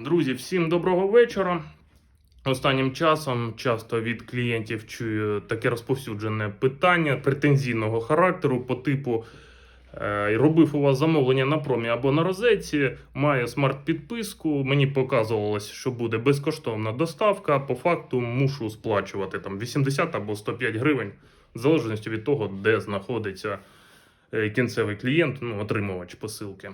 Друзі, всім доброго вечора. Останнім часом часто від клієнтів чую таке розповсюджене питання претензійного характеру по типу е, робив у вас замовлення на промі або на розетці, має смарт-підписку. Мені показувалось, що буде безкоштовна доставка. По факту мушу сплачувати там 80 або 105 гривень, в залежності від того, де знаходиться е, кінцевий клієнт, ну, отримувач посилки.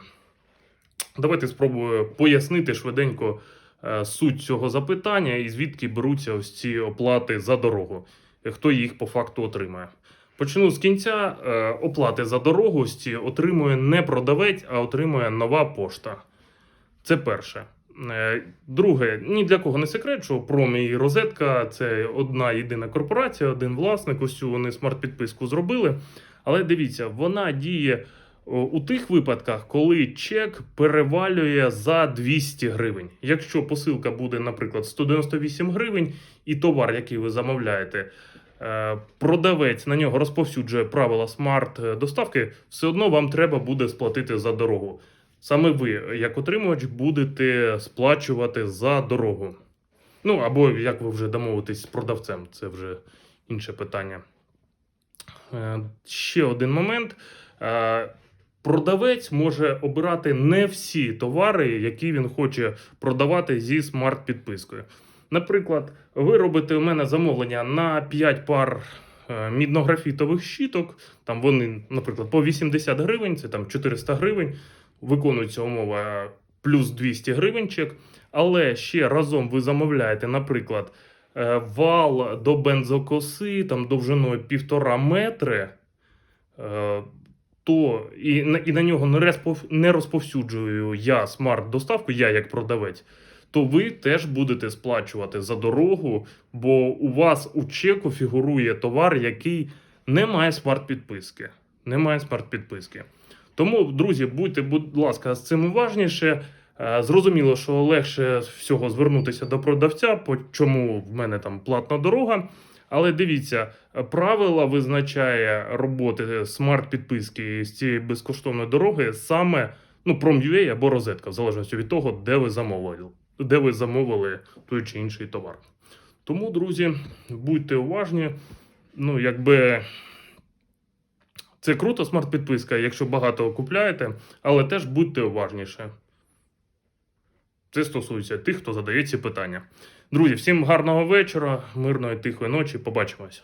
Давайте спробую пояснити швиденько е, суть цього запитання і звідки беруться ось ці оплати за дорогу, хто їх по факту отримає. Почну з кінця. Е, Оплати за дорогу отримує не продавець, а отримує нова пошта. Це перше. Е, Друге, ні для кого не секрет, що Промі і Розетка це одна єдина корпорація, один власник. Ось цю вони смарт-підписку зробили. Але дивіться, вона діє у тих випадках, коли чек перевалює за 200 гривень. Якщо посилка буде, наприклад, 198 гривень, і товар, який ви замовляєте, е, продавець на нього розповсюджує правила смарт-доставки, все одно вам треба буде сплатити за дорогу. Саме ви, як отримувач, будете сплачувати за дорогу. Ну або як ви вже домовитесь з продавцем, це вже інше питання. Е, Ще один момент. Е, Продавець може обирати не всі товари, які він хоче продавати зі смарт-підпискою. Наприклад, ви робите у мене замовлення на 5 пар е, міднографітових щіток. Там вони, наприклад, по 80 гривень, це там 400 гривень. Виконується умова плюс 200 гривень. Але ще разом ви замовляєте, наприклад, е, вал до бензокоси там довжиною півтора метри. Е, і і на нього не, розпов, не розповсюджую я смарт-доставку, я як продавець, то ви теж будете сплачувати за дорогу, бо у вас у чеку фігурує товар, який не має смарт-підписки. Не має смарт-підписки. Тому, друзі, будьте, будь ласка, з цим уважніше. Е, Зрозуміло, що легше всього звернутися до продавця, по чому в мене там платна дорога. Але дивіться, правила визначає роботи смарт-підписки з цієї безкоштовної дороги саме ну, Prom.ua або розетка, в залежності від того, де ви замовили, де ви замовили той чи інший товар. Тому, друзі, будьте уважні. Ну, якби це круто, смарт-підписка, якщо багато купляєте, але теж будьте уважніше. Це стосується тих, хто задає ці питання. Друзі, всім гарного вечора, мирної тихої ночі. Побачимось.